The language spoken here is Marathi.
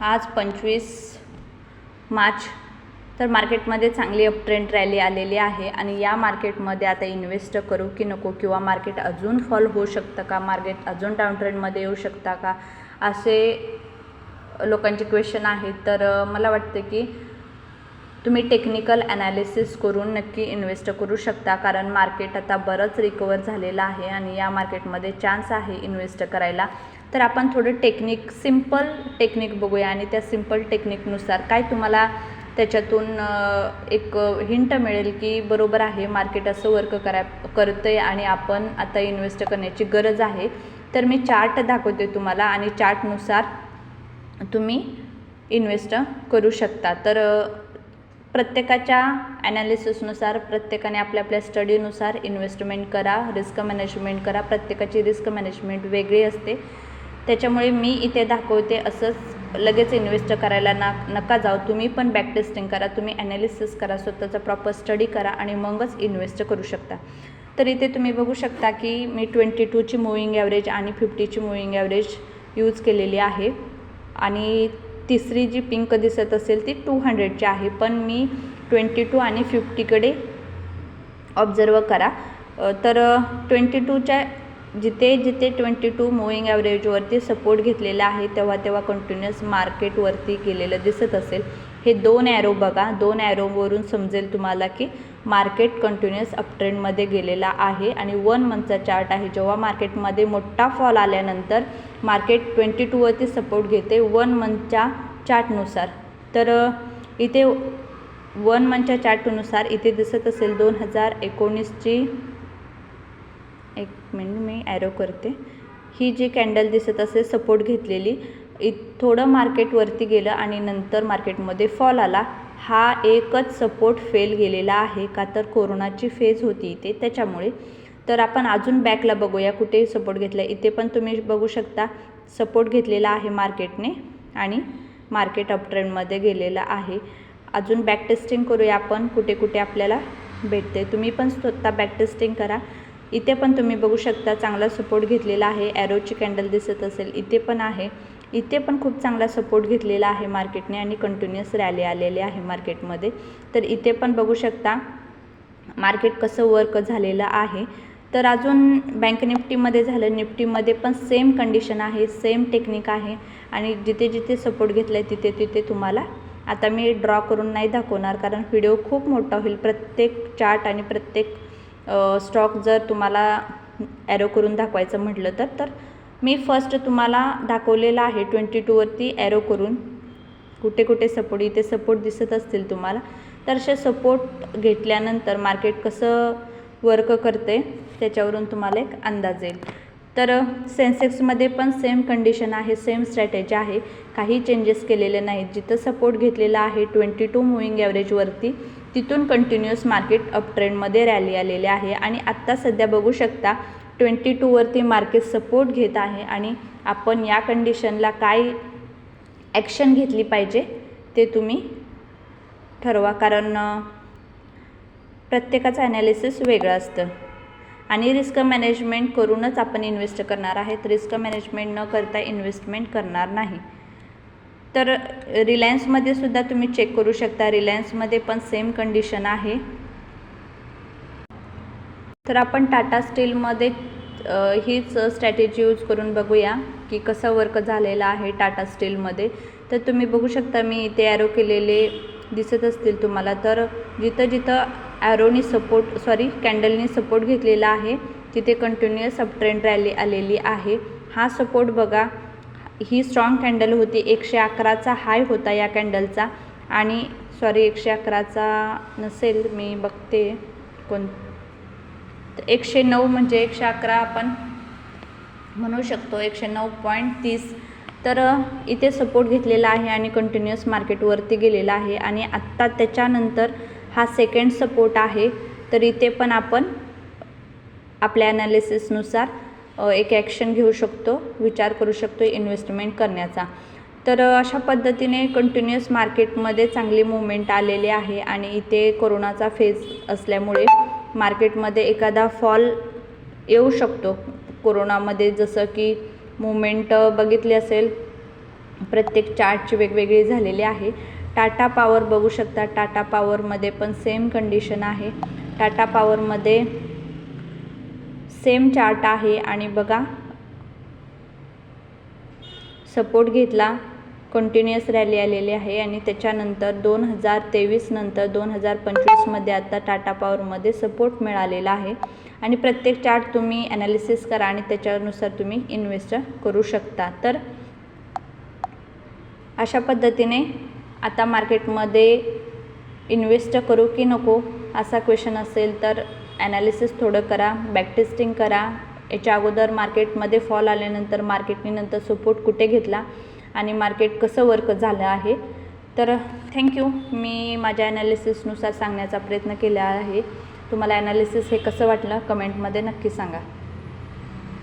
आज पंचवीस मार्च. तर मार्केटमध्ये चांगली अप ट्रेंड रॅली आलेली आहे आणि या मार्केटमध्ये आता इन्व्हेस्ट करू की नको किंवा मार्केट अजून फॉल होऊ शकतं का? मार्केट अजून डाऊन ट्रेंडमध्ये येऊ शकता का? असे लोकांचे क्वेश्चन आहेत. तर मला वाटतं की तुम्ही टेक्निकल ॲनालिसिस करून नक्की इन्व्हेस्ट करू शकता कारण मार्केट आता बरंच रिकवर झालेलं आहे आणि या मार्केटमध्ये चान्स आहे इन्व्हेस्ट करायला. तर आपण थोडं टेक्निक सिंपल टेक्निक बघूया आणि त्या सिंपल टेक्निकनुसार काय तुम्हाला त्याच्यातून एक हिंट मिळेल की बरोबर आहे मार्केट असं वर्क करा करतं आहे आणि आपण आता इन्व्हेस्ट करण्याची गरज आहे. तर मी चार्ट दाखवते तुम्हाला आणि चार्टनुसार तुम्ही इन्व्हेस्ट करू शकता. तर प्रत्येकाच्या ॲनालिसिसनुसार प्रत्येकाने आपल्या आपल्या स्टडीनुसार इन्व्हेस्टमेंट करा रिस्क मॅनेजमेंट करा. प्रत्येकाची रिस्क मॅनेजमेंट वेगळी असते. त्याच्यामुळे मी इथे दाखवते असंच लगेच इन्व्हेस्ट करायला ना नका जाऊ. तुम्ही पण बॅक टेस्टिंग करा तुम्ही ॲनालिसिस करा स्वतःचा प्रॉपर स्टडी करा आणि मगच इन्व्हेस्ट करू शकता. तर इथे तुम्ही बघू शकता की मी ट्वेंटी टूची मुविंग ॲव्हरेज आणि फिफ्टीची मुविंग ॲव्हरेज यूज केलेली आहे. आणि तिसरी जी पिंक दिसत असेल ती टू हंड्रेडची आहे. पण मी ट्वेंटी टू आणि फिफ्टीकडे ऑब्झर्व करा. तर ट्वेंटी टूच्या जिथे जिथे ट्वेंटी टू मुव्हिंग ॲव्हरेजवरती सपोर्ट घेतलेला आहे तेव्हा तेव्हा कंटिन्युअस मार्केटवरती गेलेलं दिसत असेल. हे दोन ॲरो बघा. दोन ॲरोवरून समजेल तुम्हाला की मार्केट कंटिन्युअस अपट्रेंडमध्ये गेलेला आहे आणि वन मंथचा चार्ट आहे. जेव्हा मार्केटमध्ये मोठा फॉल आल्यानंतर मार्केट ट्वेंटी टूवरती सपोर्ट घेते वन मंथच्या चार्टनुसार तर इथे वन मंथच्या चार्टनुसार इथे दिसत असेल दोन हजार एकोणीसची एक मिनिट मी ॲरो करते. ही जी कॅन्डल दिसत असेल सपोर्ट घेतलेली इ थोडं मार्केटवरती गेलं आणि नंतर मार्केटमध्ये फॉल आला हा एकच सपोर्ट फेल गेलेला आहे. का तर कोरोनाची फेज होती इथे त्याच्यामुळे. तर आपण अजून बॅकला बघूया कुठे सपोर्ट घेतला. इथे पण तुम्ही बघू शकता सपोर्ट घेतलेला आहे मार्केटने आणि मार्केट अपट्रेंडमध्ये गेलेलं आहे. अजून बॅक टेस्टिंग करूया आपण कुठे कुठे आपल्याला भेटते तुम्ही पण स्वतः बॅक टेस्टिंग करा. इथे पण तुम्ही बघू शकता चांगला सपोर्ट घेतलेला आहे. ॲरोची कॅन्डल दिसत असेल. इथे पण आहे. इथे पण खूप चांगला सपोर्ट घेतलेला आहे मार्केटने आणि कंटिन्युअस रॅली आलेली आहे मार्केटमध्ये तर इथे पण बघू शकता मार्केट कसं वर्क झालेलं आहे. तर अजून बँक निफ्टीमध्ये झालं. निफ्टीमध्ये पण सेम कंडिशन आहे सेम टेक्निक आहे आणि जिथे जिथे सपोर्ट घेतला आहे तिथे तिथे तुम्हाला आता मी ड्रॉ करून नाही दाखवणार कारण व्हिडिओ खूप मोठा होईल. प्रत्येक चार्ट आणि प्रत्येक स्टॉक जर तुम्हाला ॲरो करून दाखवायचं म्हटलं तर तर मी फर्स्ट तुम्हाला दाखवलेलं आहे ट्वेंटी टूवरती ॲरो करून. कुठे कुठे सपोर्ट इथे सपोर्ट दिसत असतील तुम्हाला. तर असे सपोर्ट घेतल्यानंतर मार्केट कसं वर्क करते त्याच्यावरून तुम्हाला एक अंदाज येईल. तर सेन्सेक्समध्ये पण सेम कंडिशन आहे सेम स्ट्रॅटेजी आहे. काही चेंजेस केलेले नाहीत. जिथं सपोर्ट घेतलेला आहे ट्वेंटी टू मुव्हिंग ॲव्हरेजवरती तिथून कंटिन्युअस मार्केट अप ट्रेंडमध्ये रॅली आलेले आहे. आणि आत्ता सध्या बघू शकता ट्वेंटी टूवरती मार्केट सपोर्ट घेत आहे. आणि आपण या कंडिशनला काय ॲक्शन घेतली पाहिजे ते तुम्ही ठरवा. कारण प्रत्येकाचं ॲनालिसिस वेगळं असतं. आणि रिस्क मॅनेजमेंट करूनच आपण इन्व्हेस्ट करणार आहेत. रिस्क मॅनेजमेंट न करता इन्व्हेस्टमेंट करणार नाही. तर रिलायन्समध्ये सुद्धा तुम्ही चेक करू शकता. रिलायन्समध्ये पण सेम कंडिशन आहे. तर आपण टाटा स्टीलमध्ये हीच स्ट्रॅटेजी यूज करून बघूया की कसं वर्क झालेलं आहे टाटा स्टीलमध्ये. तर तुम्ही बघू शकता मी इथे ॲरो केलेले दिसत असतील तुम्हाला. तर जिथं जिथं ॲरोनी सपोर्ट सॉरी कॅन्डलनी सपोर्ट घेतलेला आहे तिथे कंटिन्युअस अपट्रेंड रॅली आलेली आहे. हा सपोर्ट बघा. ही स्ट्रॉंग कॅन्डल होती. एकशे अकराचा हाय होता या कॅन्डलचा आणि सॉरी एकशे अकराचा नसेल मी बघते कोण. एकशे नऊ म्हणजे एकशे अकरा आपण म्हणू शकतो एकशे नऊ पॉईंट तीस. तर इथे सपोर्ट घेतलेला आहे आणि कंटिन्युअस मार्केटवरती गेलेला आहे. आणि आत्ता त्याच्यानंतर हा सेकंड सपोर्ट आहे. तर इथे पण आपण आपल्या ॲनालिसिसनुसार एक ॲक्शन घेऊ शकतो विचार करू शकतो इन्व्हेस्टमेंट करण्याचा. तर अशा पद्धतीने कंटिन्युअस मार्केटमध्ये चांगली मुवमेंट आलेली आहे आणि इथे कोरोनाचा फेज असल्यामुळे मार्केटमध्ये एखादा फॉल येऊ शकतो. कोरोनामध्ये जसं की मुवमेंट बघितली असेल प्रत्येक चार्टची वेगवेगळी झालेली आहे. टाटा पॉवर बघू शकता. टाटा पॉवरमध्ये पण सेम कंडिशन आहे. टाटा पॉवरमध्ये सेम चार्ट आहे आणि बघा. सपोर्ट घेतला. कंटिन्युअस रॅली आलेली आहे आणि त्याच्यानंतर दोन हजार तेवीस नंतर दोन हजार पंचवीसमध्ये आता टाटा पॉवरमध्ये सपोर्ट मिळालेला आहे. आणि प्रत्येक चार्ट तुम्ही ॲनालिसिस करा आणि त्याच्यानुसार तुम्ही इन्व्हेस्ट करू शकता. तर अशा पद्धतीने आता मार्केटमध्ये इन्व्हेस्ट करू की नको असा क्वेश्चन असेल तर ॲनालिसिस थोडं करा बॅकटेस्टिंग करा. याच्या अगोदर मार्केटमध्ये फॉल आल्यानंतर मार्केटने नंतर सपोर्ट कुठे घेतला आणि मार्केट कसं वर्क झालं आहे. तर थँक्यू मी माझ्या ॲनालिसिसनुसार सांगण्याचा प्रयत्न केला आहे. तुम्हाला ॲनालिसिस हे कसं वाटलं? कमेंटमध्ये नक्की सांगा.